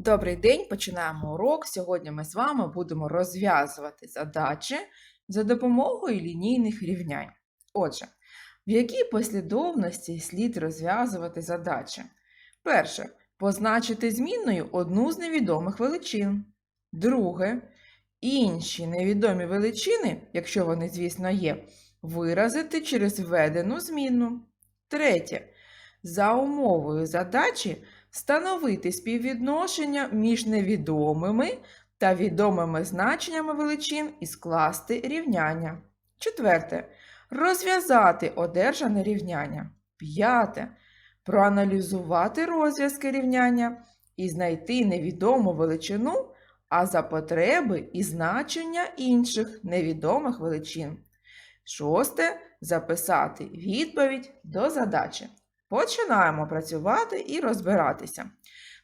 Добрий день, починаємо урок. Сьогодні ми з вами будемо розв'язувати задачі за допомогою лінійних рівнянь. Отже, в якій послідовності слід розв'язувати задачі? Перше. Позначити змінною одну з невідомих величин. Друге. Інші невідомі величини, якщо вони, звісно, є, виразити через введену змінну. Третє. За умовою задачі Встановити співвідношення між невідомими та відомими значеннями величин і скласти рівняння. Четверте. Розв'язати одержане рівняння. П'яте. Проаналізувати розв'язки рівняння і знайти невідому величину, а за потреби і значення інших невідомих величин. Шосте. Записати відповідь до задачі. Починаємо працювати і розбиратися.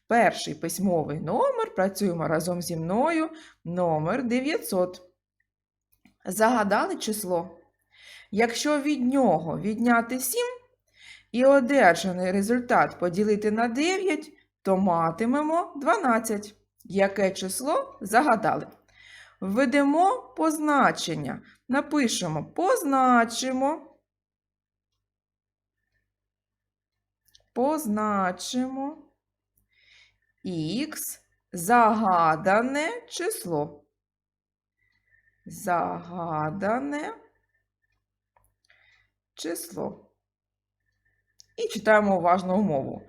Перший письмовий номер працюємо разом зі мною. Номер 900. Загадали число. Якщо від нього відняти 7 і одержаний результат поділити на 9, то матимемо 12. Яке число загадали? Введемо позначення. Напишемо позначимо. Позначимо х загадане число. Загадане число. І читаємо уважно умову.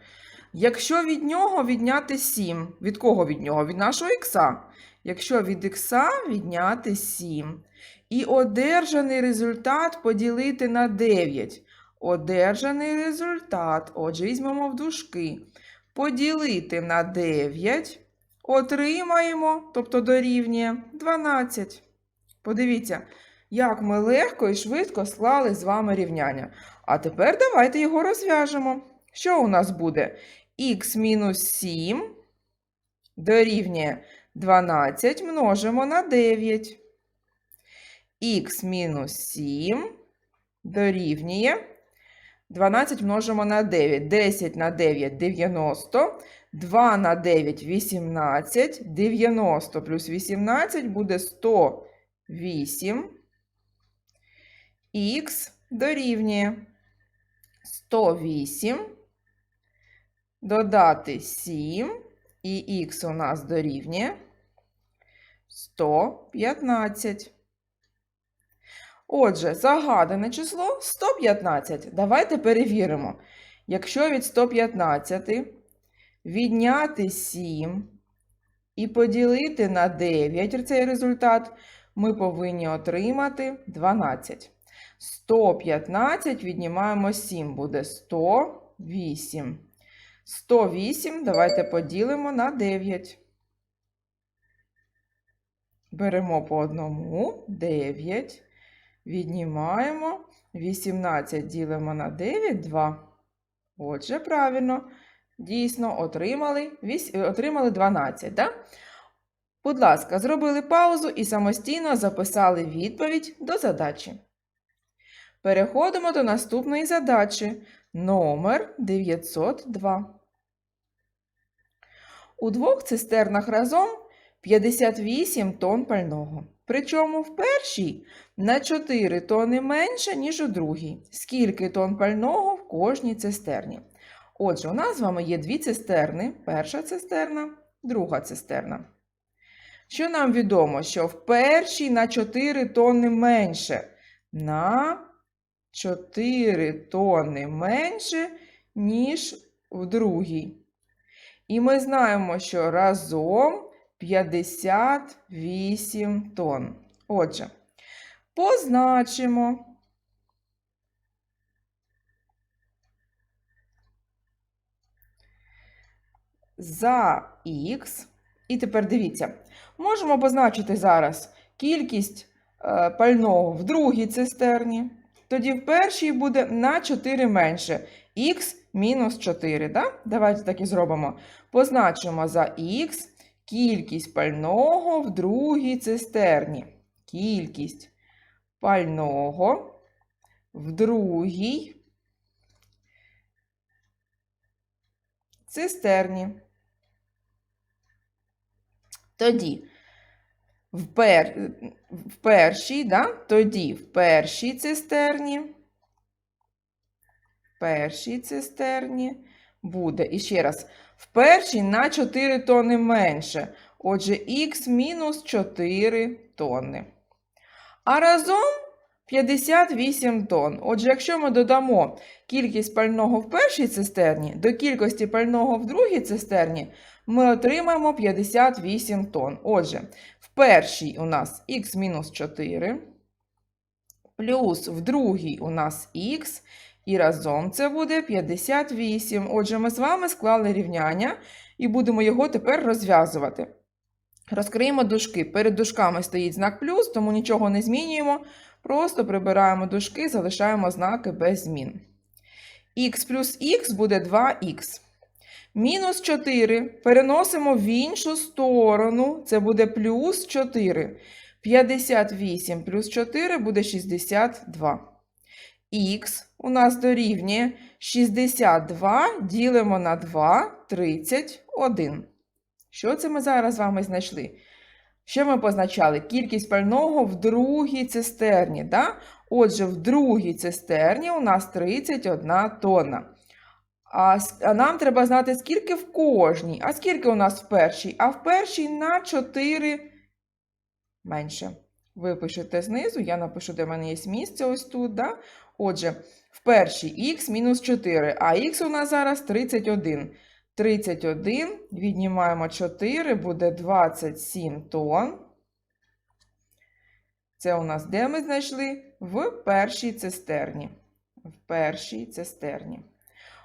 Якщо від нього відняти 7, від кого від нього? Від нашого х. Якщо від х відняти 7. І одержаний результат поділити на 9. Одержаний результат, отже, візьмемо в дужки. Поділити на 9, отримаємо, тобто дорівнює 12. Подивіться, як ми легко і швидко склали з вами рівняння. А тепер давайте його розв'яжемо. Що у нас буде? х мінус 7 дорівнює 12 множимо на 9. х мінус 7 дорівнює 12 множимо на 9. 10 на 9 90. 2 на 9 18. 90 плюс 18 буде 108. Х дорівнює 108. Додати 7. І х у нас дорівнює 115. Отже, загадане число 115. Давайте перевіримо. Якщо від 115 відняти 7 і поділити на 9 цей результат, ми повинні отримати 12. 115 віднімаємо 7, буде 108. 108 давайте поділимо на 9. Беремо по одному 9. Віднімаємо 18 ділимо на 9, 2. Отже, правильно, дійсно отримали отримали 12. Так? Будь ласка, зробили паузу і самостійно записали відповідь до задачі. Переходимо до наступної задачі номер 902. У двох цистернах разом 58 тонн пального. Причому в першій на 4 тони менше, ніж у другій. Скільки тонн пального в кожній цистерні? Отже, у нас з вами є дві цистерни. Перша цистерна, друга цистерна. Що нам відомо? Що в першій на 4 тонни менше. На 4 тонни менше, ніж в другій. І ми знаємо, що разом 58 тонн. Отже, позначимо. За х. І тепер дивіться, можемо позначити зараз кількість е, пального в другій цистерні. Тоді в першій буде на 4 менше. Х мінус 4. Да? Давайте так і зробимо. Позначимо за х Кількість пального в другій цистерні. Кількість пального в другій цистерні. Тоді в, пер... в першій, да? тоді в першій цистерні, в першій цистерні буде, і ще раз, в першій на 4 тони менше. Отже, х мінус 4 тонни. А разом 58 тонн. Отже, якщо ми додамо кількість пального в першій цистерні до кількості пального в другій цистерні, ми отримаємо 58 тонн. Отже, в першій у нас х мінус 4, плюс в другій у нас х, і разом це буде 58. Отже, ми з вами склали рівняння і будемо його тепер розв'язувати. Розкриємо дужки. Перед дужками стоїть знак плюс, тому нічого не змінюємо. Просто прибираємо дужки, залишаємо знаки без змін. х плюс х буде 2х. Мінус 4 переносимо в іншу сторону. Це буде плюс 4. 58 плюс 4 буде 62. Х у нас дорівнює 62 ділимо на 2, 31. Що це ми зараз з вами знайшли? Що ми позначали? Кількість пального в другій цистерні. Да? Отже, в другій цистерні у нас 31 тонна. А, а нам треба знати, скільки в кожній. А скільки у нас в першій? А в першій на 4 менше. Ви пишете знизу, я напишу, де в мене є місце ось тут. Да? Отже, в першій х мінус 4, а х у нас зараз 31. 31, віднімаємо 4, буде 27 тонн. Це у нас де ми знайшли? В першій цистерні. В першій цистерні.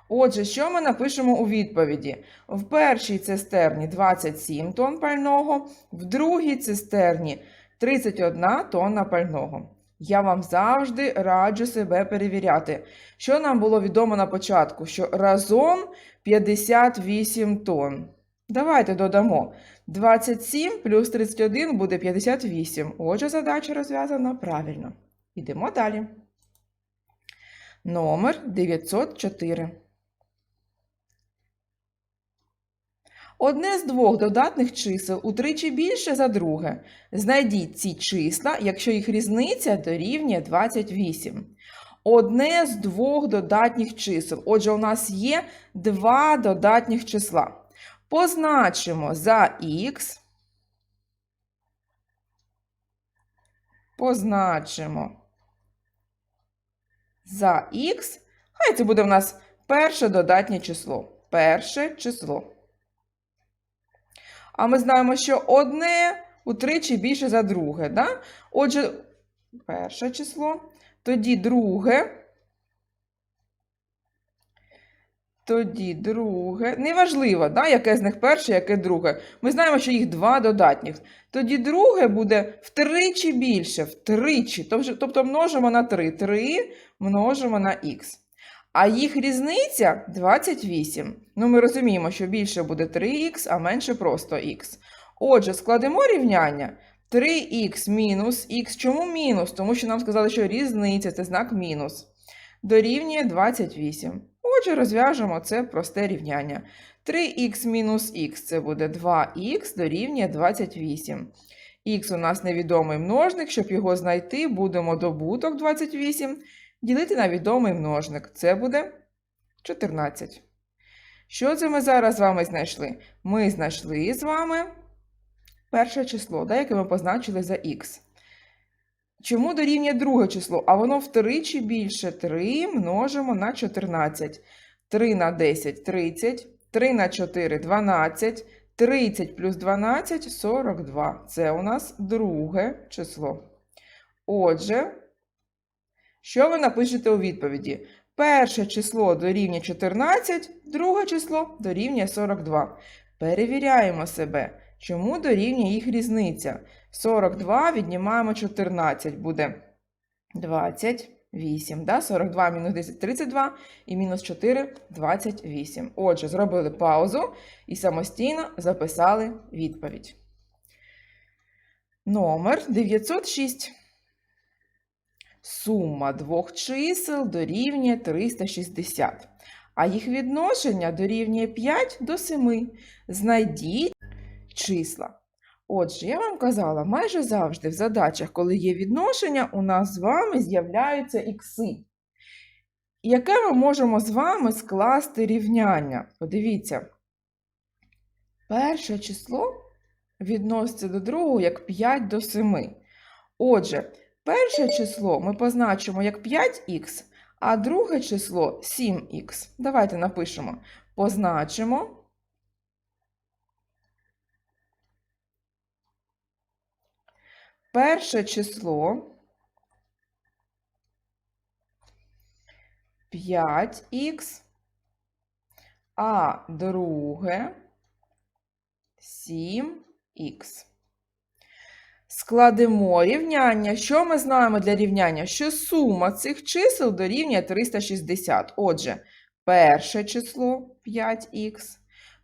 Отже, що ми напишемо у відповіді? В першій цистерні 27 тонн пального, в другій цистерні 31 тонна пального. Я вам завжди раджу себе перевіряти. Що нам було відомо на початку? Що разом 58 тонн. Давайте додамо. 27 плюс 31 буде 58. Отже, задача розв'язана правильно. Йдемо далі. Номер 904. Одне з двох додатних чисел утричі більше за друге. Знайдіть ці числа, якщо їх різниця дорівнює 28. Одне з двох додатніх чисел. Отже, у нас є два додатніх числа. Позначимо за х. Позначимо за х. Хай це буде в нас перше додатнє число. Перше число. А ми знаємо, що одне утричі більше за друге. Да? Отже, перше число, тоді друге. Тоді друге. Неважливо, да, яке з них перше, яке друге. Ми знаємо, що їх два додатніх. Тоді друге буде втричі більше, втричі. Тобто, множимо на 3. 3 множимо на х. А їх різниця 28. Ну, ми розуміємо, що більше буде 3х, а менше просто х. Отже, складемо рівняння. 3х мінус х. Чому мінус? Тому що нам сказали, що різниця це знак мінус. Дорівнює 28. Отже, розв'яжемо це просте рівняння. 3х мінус х це буде 2х дорівнює 28. Х у нас невідомий множник. Щоб його знайти, будемо добуток 28 ділити на відомий множник. Це буде 14. Що це ми зараз з вами знайшли? Ми знайшли з вами перше число, да, яке ми позначили за х. Чому дорівнює друге число? А воно втричі більше 3 множимо на 14. 3 на 10 – 30, 3 на 4 – 12, 30 плюс 12 – 42. Це у нас друге число. Отже, що ви напишете у відповіді? Перше число дорівнює 14, друге число дорівнює 42. Перевіряємо себе. Чому дорівнює їх різниця? 42 віднімаємо 14, буде 28. Да? 42 мінус 10 – 32 і мінус 4 – 28. Отже, зробили паузу і самостійно записали відповідь. Номер 906. Сума двох чисел дорівнює 360, а їх відношення дорівнює 5 до 7. Знайдіть числа. Отже, я вам казала, майже завжди в задачах, коли є відношення, у нас з вами з'являються ікси. Яке ми можемо з вами скласти рівняння? Подивіться. Перше число відноситься до другого як 5 до 7. Отже, перше число ми позначимо як 5х, а друге число 7х. Давайте напишемо. Позначимо. Перше число 5х, а друге 7х. Складемо рівняння. Що ми знаємо для рівняння? Що сума цих чисел дорівнює 360. Отже, перше число 5х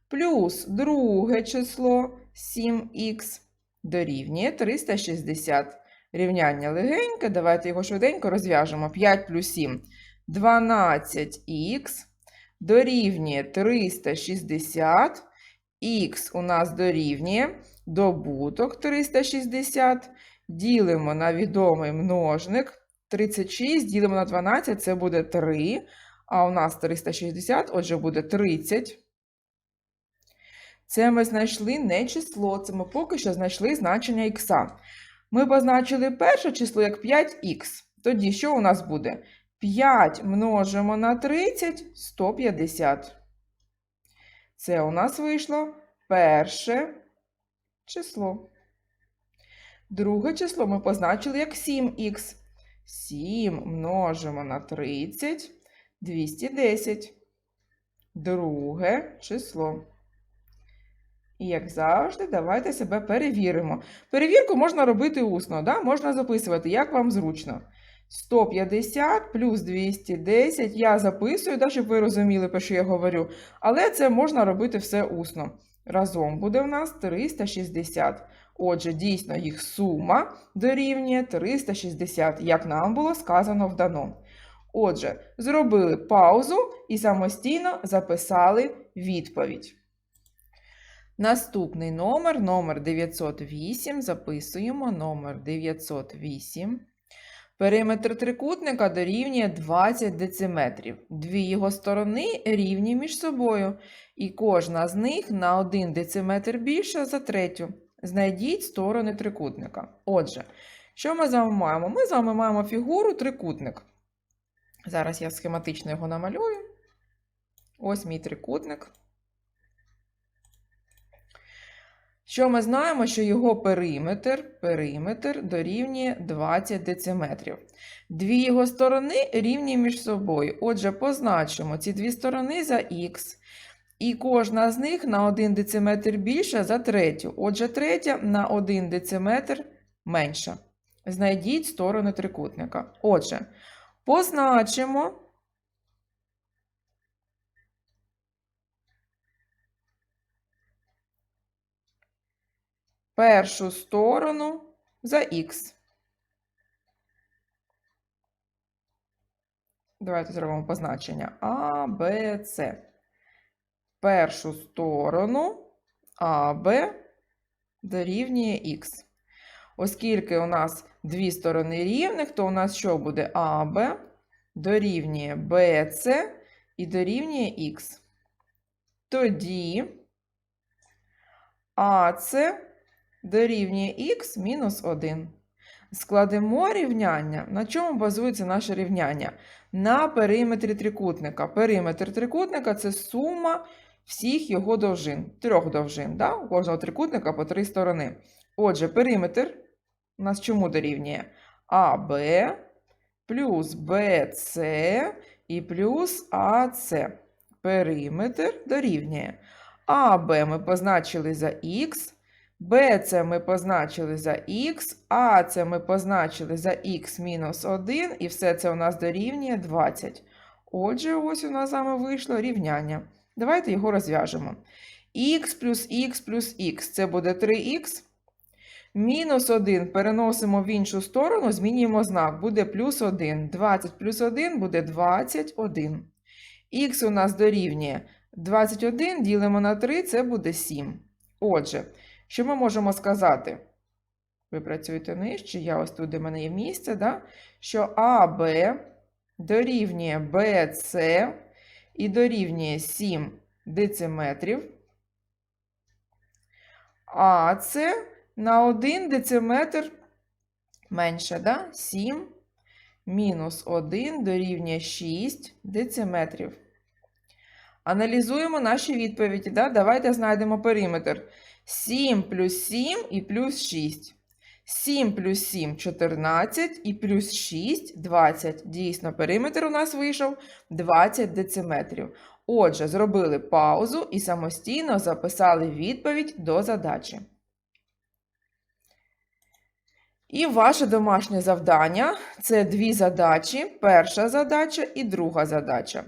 плюс друге число 7х дорівнює 360. Рівняння легеньке. Давайте його швиденько розв'яжемо. 5 плюс 7 12х дорівнює 360. Х у нас дорівнює добуток 360. Ділимо на відомий множник. 36 ділимо на 12, це буде 3. А у нас 360, отже, буде 30. Це ми знайшли не число, це ми поки що знайшли значення х. Ми позначили перше число як 5х. Тоді що у нас буде? 5 множимо на 30 150. Це у нас вийшло перше число. Друге число ми позначили як 7х. 7 множимо на 30 210. Друге число. І, як завжди, давайте себе перевіримо. Перевірку можна робити усно, да? можна записувати, як вам зручно. 150 плюс 210. Я записую, да, щоб ви розуміли, про що я говорю. Але це можна робити все усно. Разом буде у нас 360. Отже, дійсно, їх сума дорівнює 360, як нам було сказано в дано. Отже, зробили паузу і самостійно записали відповідь. Наступний номер, номер 908. Записуємо номер 908. Периметр трикутника дорівнює 20 дециметрів. Дві його сторони рівні між собою, і кожна з них на 1 дециметр більша за третю. Знайдіть сторони трикутника. Отже, що ми з вами маємо? Ми з вами маємо фігуру трикутник. Зараз я схематично його намалюю. Ось мій трикутник. Що ми знаємо, що його периметр, периметр дорівнює 20 дециметрів. Дві його сторони рівні між собою. Отже, позначимо ці дві сторони за х. І кожна з них на 1 дециметр більша за третю. Отже, третя на 1 дециметр менша. Знайдіть сторони трикутника. Отже, позначимо. Першу сторону за х. Давайте зробимо позначення А, Б, С. Першу сторону АБ дорівнює х. Оскільки у нас дві сторони рівних, то у нас що буде АБ дорівнює БЦ і дорівнює х. Тоді АЦ дорівнює х мінус 1. Складемо рівняння. На чому базується наше рівняння? На периметрі трикутника. Периметр трикутника це сума всіх його довжин. Трьох довжин. Да? У кожного трикутника по три сторони. Отже, периметр у нас чому дорівнює? АБ плюс БЦ і плюс АЦ. Периметр дорівнює. АБ ми позначили за х. Б це ми позначили за х, А це ми позначили за х мінус 1, і все це у нас дорівнює 20. Отже, ось у нас з вийшло рівняння. Давайте його розв'яжемо. х плюс х плюс х це буде 3х. Мінус 1 переносимо в іншу сторону, змінюємо знак, буде плюс 1. 20 плюс 1 буде 21. Х у нас дорівнює 21, ділимо на 3, це буде 7. Отже, Що ми можемо сказати? Ви працюєте нижче, я ось тут, де в мене є місце, да? що АБ дорівнює БЦ і дорівнює 7 дециметрів. А це на 1 дециметр менше, да? 7 мінус 1 дорівнює 6 дециметрів. Аналізуємо наші відповіді. Да? Давайте знайдемо периметр. 7 плюс 7 і плюс 6. 7 плюс 7 – 14 і плюс 6 – 20. Дійсно, периметр у нас вийшов 20 дециметрів. Отже, зробили паузу і самостійно записали відповідь до задачі. І ваше домашнє завдання це дві задачі. Перша задача і друга задача.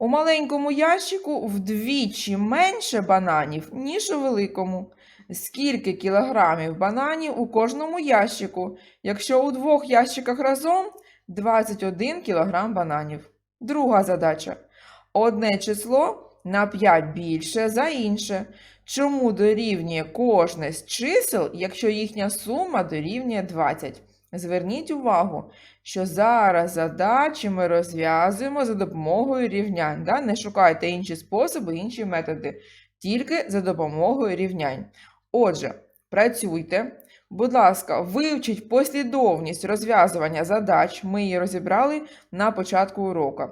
У маленькому ящику вдвічі менше бананів, ніж у великому. Скільки кілограмів бананів у кожному ящику, якщо у двох ящиках разом 21 кілограм бананів. Друга задача. Одне число на 5 більше за інше. Чому дорівнює кожне з чисел, якщо їхня сума дорівнює 20? Зверніть увагу, що зараз задачі ми розв'язуємо за допомогою рівнянь. Да? Не шукайте інші способи, інші методи, тільки за допомогою рівнянь. Отже, працюйте. Будь ласка, вивчіть послідовність розв'язування задач, ми її розібрали на початку уроку.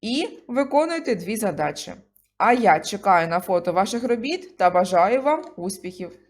І виконуйте дві задачі. А я чекаю на фото ваших робіт та бажаю вам успіхів!